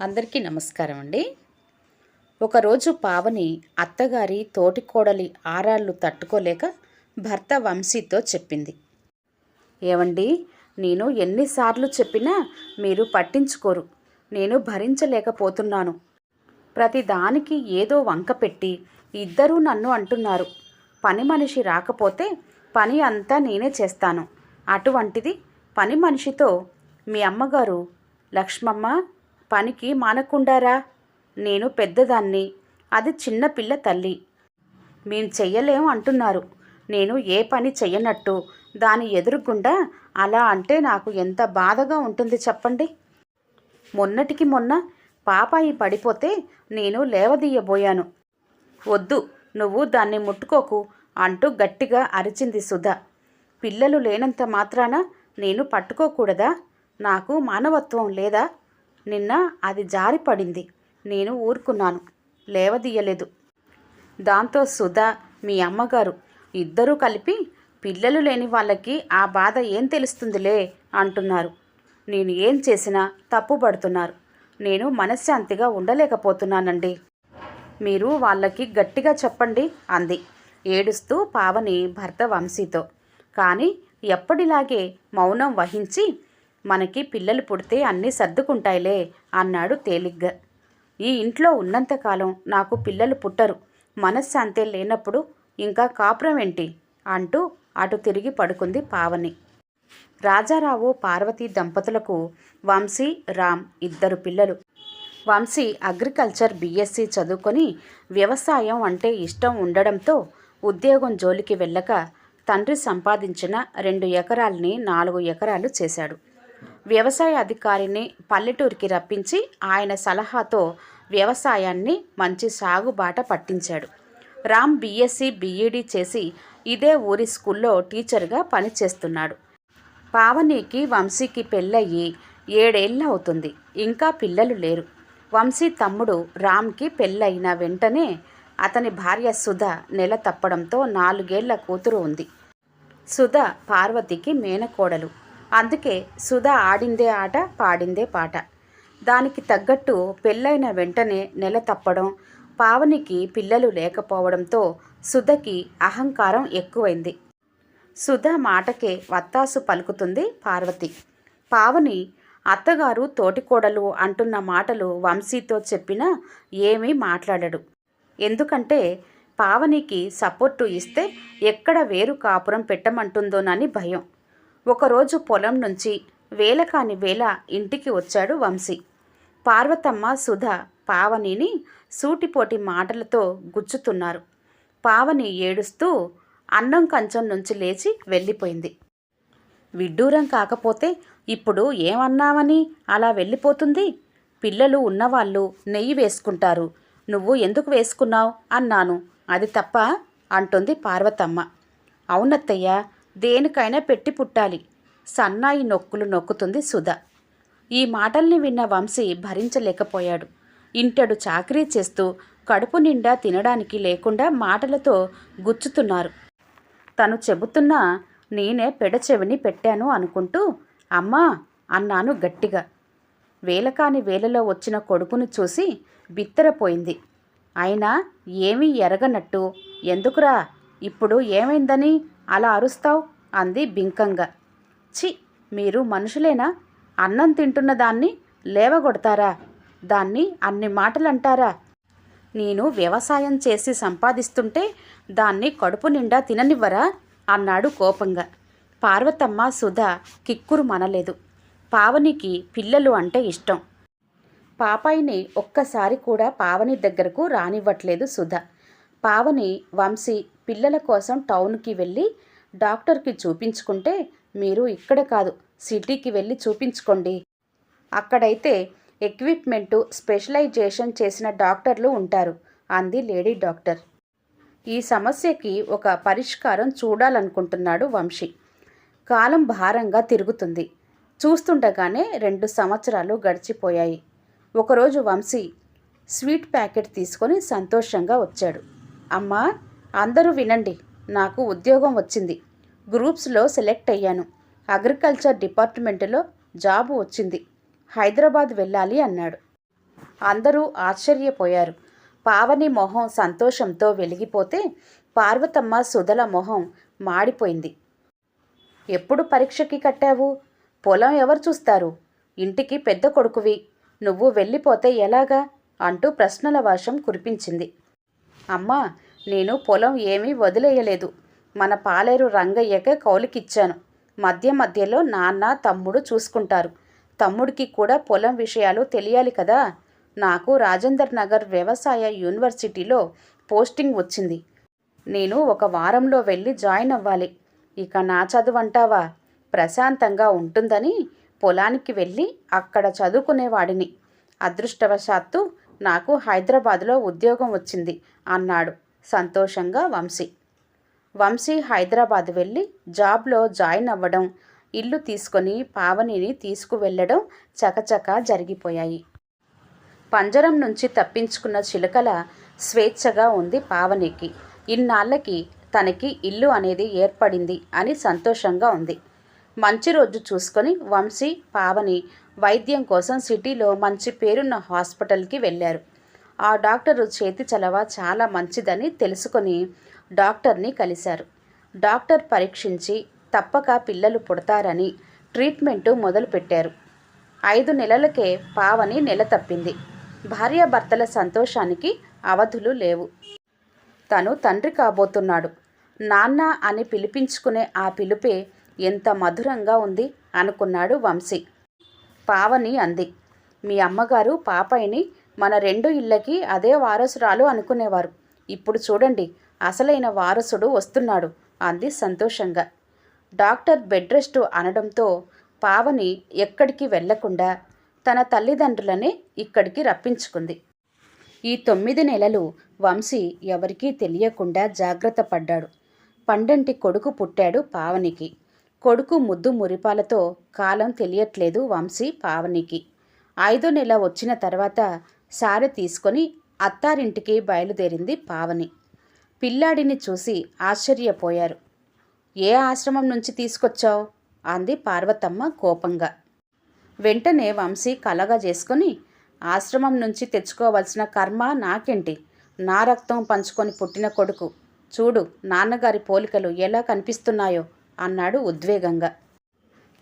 అందరికీ నమస్కారం అండి. ఒకరోజు పావని అత్తగారి తోటికోడలి ఆరాళ్ళు తట్టుకోలేక భర్త వంశీతో చెప్పింది. ఏమండి నేను ఎన్నిసార్లు చెప్పినా మీరు పట్టించుకోరు. నేను భరించలేకపోతున్నాను. ప్రతిదానికి ఏదో వంక పెట్టి ఇద్దరూ నన్ను అంటున్నారు. పని మనిషి రాకపోతే పని అంతా నేనే చేస్తాను. అటువంటిది పని మనిషితో మీ అమ్మగారు లక్ష్మమ్మ పనికి మానకుండారా? నేను పెద్దదాన్ని. అది చిన్నపిల్ల తల్లి. మేం చెయ్యలేం అంటున్నారు. నేను ఏ పని చెయ్యనట్టు. దాని ఎదురుగుండా అలా అంటే నాకు ఎంత బాధగా ఉంటుంది చెప్పండి. మొన్నటికి మొన్న పాపాయి పడిపోతే నేను లేవదీయబోయాను. వద్దు నువ్వు దాన్ని ముట్టుకోకు అంటూ గట్టిగా అరిచింది సుధ. పిల్లలు లేనంత మాత్రాన నేను పట్టుకోకూడదా? నాకు మానవత్వం లేదా? నిన్న అది జారి పడింది. నేను ఊరుకున్నాను. లేవదీయలేదు. దాంతో సుధా మీ అమ్మగారు ఇద్దరూ కలిపి పిల్లలు లేని వాళ్ళకి ఆ బాధ ఏం తెలుస్తుందిలే అంటున్నారు. నేను ఏం చేసినా తప్పుపడుతున్నారు నేను మనశ్శాంతిగా ఉండలేకపోతున్నానండి. మీరు వాళ్ళకి గట్టిగా చెప్పండి అంది. ఏడుస్తూ పావని భర్త వంశీతో. కానీ ఎప్పటిలాగే మౌనం వహించి మనకి పిల్లలు పుడితే అన్నీ సర్దుకుంటాయిలే అన్నాడు తేలిగ్గా. ఈ ఇంట్లో ఉన్నంతకాలం నాకు పిల్లలు పుట్టరు. మనశ్శాంతి లేనప్పుడు ఇంకా కాపురం ఏంటి? అంటూ అటు తిరిగి పడుకుంది పావని. రాజారావు పార్వతీ దంపతులకు వంశీ రామ్ ఇద్దరు పిల్లలు. వంశీ అగ్రికల్చర్ బీఎస్సీ చదువుకొని వ్యవసాయం అంటే ఇష్టం ఉండడంతో ఉద్యోగం జోలికి వెళ్ళక తండ్రి సంపాదించిన రెండు ఎకరాల్ని నాలుగు ఎకరాలు చేశాడు. వ్యవసాయ అధికారిని పల్లెటూరికి రప్పించి ఆయన సలహాతో వ్యవసాయాన్ని మంచి సాగుబాట పట్టించాడు. రామ్ బీఎస్సీ బీఈడీ చేసి ఇదే ఊరి స్కూల్లో టీచర్గా పనిచేస్తున్నాడు. పావనికి వంశీకి పెళ్ళయ్యి ఏడేళ్ళ అవుతుంది. ఇంకా పిల్లలు లేరు. వంశీ తమ్ముడు రామ్కి పెళ్ళయిన వెంటనే అతని భార్య సుధ నెల తప్పడంతో నాలుగేళ్ళ కూతురు ఉంది. సుధ పార్వతికి మేనకోడలు. అందుకే సుధ ఆడిందే ఆట పాడిందే పాట. దానికి తగ్గట్టు పెళ్ళైన వెంటనే నెల తప్పడం పావనికి పిల్లలు లేకపోవడంతో సుధకి అహంకారం ఎక్కువైంది. సుధ మాటకే వత్తాసు పలుకుతుంది పార్వతి. పావని అత్తగారు తోటికోడలు అంటున్న మాటలు వంశీతో చెప్పినా ఏమీ మాట్లాడడు. ఎందుకంటే పావనికి సపోర్టు ఇస్తే ఎక్కడ వేరు కాపురం పెట్టమంటుందోనని భయం. ఒకరోజు పొలం నుంచి వేల కాని వేల ఇంటికి వచ్చాడు వంశీ. పార్వతమ్మ సుధ పావనిని సూటిపోటి మాటలతో గుచ్చుతున్నారు. పావని ఏడుస్తూ అన్నం కంచం నుంచి లేచి వెళ్ళిపోయింది. విడ్డూరం కాకపోతే ఇప్పుడు ఏమన్నామని అలా వెళ్ళిపోతుంది? పిల్లలు ఉన్నవాళ్ళు నెయ్యి వేసుకుంటారు. నువ్వు ఎందుకు వేసుకున్నావు? అన్నాను. అది తప్ప? అంటుంది పార్వతమ్మ. అవునత్తయ్య దేనికైనా పెట్టి పుట్టాలి. సన్నాయి నొక్కులు నొక్కుతుంది సుధ. ఈ మాటల్ని విన్న వంశీ భరించలేకపోయాడు. ఇంటడు చాకరీ చేస్తూ కడుపు నిండా తినడానికి లేకుండా మాటలతో గుచ్చుతున్నారు. తను చెబుతున్నా నేనే పెడచెవిని పెట్టాను అనుకుంటూ అమ్మా! అన్నాను గట్టిగా. వేలకాని వేలలో వచ్చిన కొడుకును చూసి బిత్తరపోయింది. అయినా ఏమీ ఎరగనట్టు ఎందుకురా? ఇప్పుడు ఏమైందని? అలా అరుస్తావు? అంది బింకంగా. చి మీరు మనుషులేనా? అన్నం తింటున్న దాన్ని లేవగొడతారా? దాన్ని అన్ని మాటలు అంటారా నేను వ్యవసాయం చేసి సంపాదిస్తుంటే దాన్ని కడుపు నిండా తిననివ్వరా? అన్నాడు కోపంగా. పార్వతమ్మ సుధ కిక్కురు మనలేదు. పావనికి పిల్లలు అంటే ఇష్టం. పాపాయిని ఒక్కసారి కూడా పావని దగ్గరకు రానివ్వట్లేదు సుధ. పావని వంశీ పిల్లల కోసం టౌన్కి వెళ్ళి డాక్టర్కి చూపించుకుంటే మీరు ఇక్కడ కాదు సిటీకి వెళ్ళి చూపించుకోండి. అక్కడైతే ఎక్విప్మెంటు స్పెషలైజేషన్ చేసిన డాక్టర్లు ఉంటారు అంది లేడీ డాక్టర్. ఈ సమస్యకి ఒక పరిష్కారం చూడాలనుకుంటున్నాడు వంశీ. కాలం భారంగా తిరుగుతుంది. చూస్తుండగానే రెండు సంవత్సరాలు గడిచిపోయాయి. ఒకరోజు వంశీ స్వీట్ ప్యాకెట్ తీసుకొని సంతోషంగా వచ్చాడు. అమ్మా అందరూ వినండి నాకు ఉద్యోగం వచ్చింది. గ్రూప్స్లో సెలెక్ట్ అయ్యాను. అగ్రికల్చర్ డిపార్ట్మెంట్లో జాబ్ వచ్చింది. హైదరాబాద్ వెళ్ళాలి అన్నాడు. అందరూ ఆశ్చర్యపోయారు. పావని మొహం సంతోషంతో వెలిగిపోతే పార్వతమ్మ సుధల మొహం మాడిపోయింది. ఎప్పుడు పరీక్షకి కట్టావు? పొలం ఎవరు చూస్తారు? ఇంటికి పెద్ద కొడుకువి. నువ్వు వెళ్ళిపోతే ఎలాగా? అంటూ ప్రశ్నల వర్షం కురిపించింది. అమ్మా నేను పొలం ఏమీ వదిలేయలేదు. మన పాలేరు రంగయ్యకే కౌలికిచ్చాను. మధ్య మధ్యలో నాన్న తమ్ముడు చూసుకుంటారు. తమ్ముడికి కూడా పొలం విషయాలు తెలియాలి కదా? నాకు రాజేందర్ నగర్ వ్యవసాయ యూనివర్సిటీలో పోస్టింగ్ వచ్చింది. నేను ఒక వారంలో వెళ్ళి జాయిన్ అవ్వాలి. ఇక నా చదువు అంటావా? ప్రశాంతంగా ఉంటుందని పొలానికి వెళ్ళి అక్కడ చదువుకునేవాడిని. అదృష్టవశాత్తు నాకు హైదరాబాదులో ఉద్యోగం వచ్చింది అన్నాడు. సంతోషంగా వంశీ. వంశీ హైదరాబాద్ వెళ్ళి జాబ్లో జాయిన్ అవ్వడం ఇల్లు తీసుకొని పావనిని తీసుకువెళ్ళడం చకచక జరిగిపోయాయి. పంజరం నుంచి తప్పించుకున్న చిలుకల స్వేచ్ఛగా ఉంది పావనికి. ఇన్నాళ్ళకి తనకి ఇల్లు అనేది ఏర్పడింది అని సంతోషంగా ఉంది. మంచి రోజు చూసుకొని వంశీ పావని వైద్యం కోసం సిటీలో మంచి పేరున్న హాస్పిటల్కి వెళ్ళారు. ఆ డాక్టరు చేతి చలవ చాలా మంచిదని తెలుసుకొని డాక్టర్ని కలిశారు. డాక్టర్ పరీక్షించి తప్పక పిల్లలు పుడతారని ట్రీట్మెంటు మొదలుపెట్టారు. ఐదు నెలలకే పావని నెల తప్పింది. భార్యాభర్తల సంతోషానికి అవధులు లేవు. తను తండ్రి కాబోతున్నాడు. నాన్న అని పిలిపించుకునే ఆ పిలుపే ఎంత మధురంగా ఉంది అనుకున్నాడు వంశీ. పావని అంది. మీ అమ్మగారు పాపాయిని మన రెండు ఇళ్ళకి అదే వారసురాలు అనుకునేవారు. ఇప్పుడు చూడండి అసలైన వారసుడు వస్తున్నాడు అంది సంతోషంగా. డాక్టర్ బెడ్ రెస్ట్ అనడంతో పావని ఎక్కడికి వెళ్ళకుండా తన తల్లిదండ్రులనే ఇక్కడికి రప్పించుకుంది. ఈ తొమ్మిది నెలలు వంశీ ఎవరికీ తెలియకుండా జాగ్రత్త పడ్డాడు. పండంటి కొడుకు పుట్టాడు పావనికి. కొడుకు ముద్దు మురిపాలతో కాలం తెలియట్లేదు వంశీ పావనికి. ఐదో నెల వచ్చిన తర్వాత సారె తీసుకొని అత్తారింటికి బయలుదేరింది పావని. పిల్లాడిని చూసి ఆశ్చర్యపోయారు. ఏ ఆశ్రమం నుంచి తీసుకొచ్చావు? అంది పార్వతమ్మ కోపంగా. వెంటనే వంశీ కలగా చేసుకుని ఆశ్రమం నుంచి తెచ్చుకోవలసిన కర్మ నాకేంటి? నా రక్తం పంచుకొని పుట్టిన కొడుకు. చూడు నాన్నగారి పోలికలు ఎలా కనిపిస్తున్నాయో అన్నాడు ఉద్వేగంగా.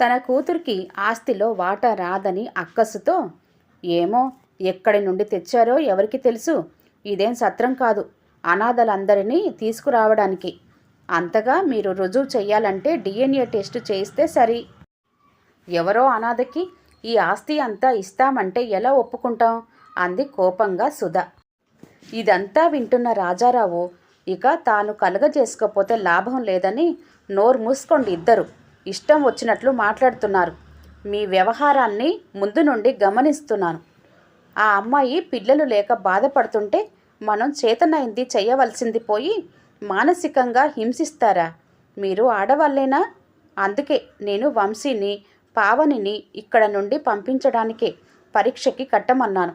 తన కూతురికి ఆస్తిలో వాటా రాదని అక్కసుతో ఏమో ఎక్కడి నుండి తెచ్చారో ఎవరికి తెలుసు? ఇదేం సత్రం కాదు. అనాథలందరినీ తీసుకురావడానికి. అంతగా మీరు రుజువు చెయ్యాలంటే డిఎన్ఏ టెస్ట్ చేయిస్తే సరి. ఎవరో అనాథకి ఈ ఆస్తి అంతా ఇస్తామంటే ఎలా ఒప్పుకుంటాం? అంది కోపంగా సుధ. ఇదంతా వింటున్న రాజారావు ఇక తాను కలగజేసుకోపోతే లాభం లేదని నోరు మూసుకోండి ఇద్దరు. ఇష్టం వచ్చినట్లు మాట్లాడుతున్నారు. మీ వ్యవహారాన్ని ముందు నుండి గమనిస్తున్నాను. ఆ అమ్మాయి పిల్లలు లేక బాధపడుతుంటే మనం చేతనైంది చేయవలసింది పోయి మానసికంగా హింసిస్తారా? మీరు ఆడవాళ్ళేనా? అందుకే నేను వంశీని పావనిని ఇక్కడ నుండి పంపించడానికే పరీక్షకి కట్టమన్నాను.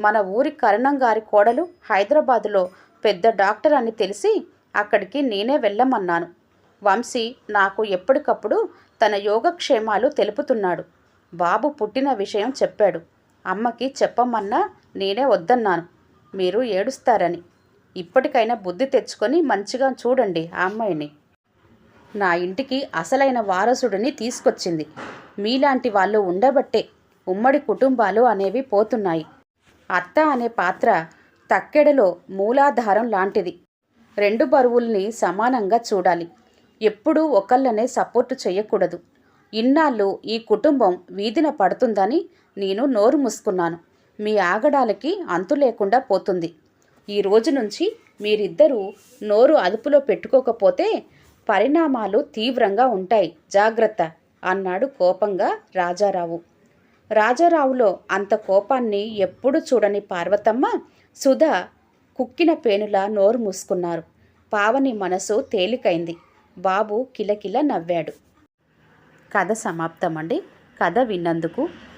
మన ఊరి కరణం గారి కోడలు హైదరాబాదులో పెద్ద డాక్టర్ అని తెలిసి అక్కడికి నేనే వెళ్ళమన్నాను. వంశీ నాకు ఎప్పటికప్పుడు తన యోగక్షేమాలు తెలుపుతున్నాడు. బాబు పుట్టిన విషయం చెప్పాడు. అమ్మకి చెప్పమన్నా నేనే వద్దన్నాను. మీరు ఏడుస్తారని. ఇప్పటికైనా బుద్ధి తెచ్చుకొని మంచిగా చూడండి ఆ అమ్మాయిని. నా ఇంటికి అసలైన వారసుడిని తీసుకొచ్చింది. మీలాంటి వాళ్ళు ఉండబట్టే ఉమ్మడి కుటుంబాలు అనేవి పోతున్నాయి. అత్త అనే పాత్ర తక్కెడలో మూలాధారం లాంటిది. రెండు బరువుల్ని సమానంగా చూడాలి. ఎప్పుడూ ఒకళ్ళనే సపోర్టు చేయకూడదు. ఇన్నాళ్ళు ఈ కుటుంబం వీధిన పడుతుందని నేను నోరు మూసుకున్నాను. మీ ఆగడాలకి అంతు లేకుండా పోతుంది. ఈ రోజు నుంచి మీరిద్దరూ నోరు అదుపులో పెట్టుకోకపోతే పరిణామాలు తీవ్రంగా ఉంటాయి. జాగ్రత్త అన్నాడు కోపంగా రాజారావు. రాజారావులో అంత కోపాన్ని ఎప్పుడు చూడని పార్వతమ్మ సుధా కుక్కిన పేనులా నోరు మూసుకున్నారు. పావని మనసు తేలికైంది. బాబు కిలకిల నవ్వాడు. కథ సమాప్తం అండి కథ విన్నందుకు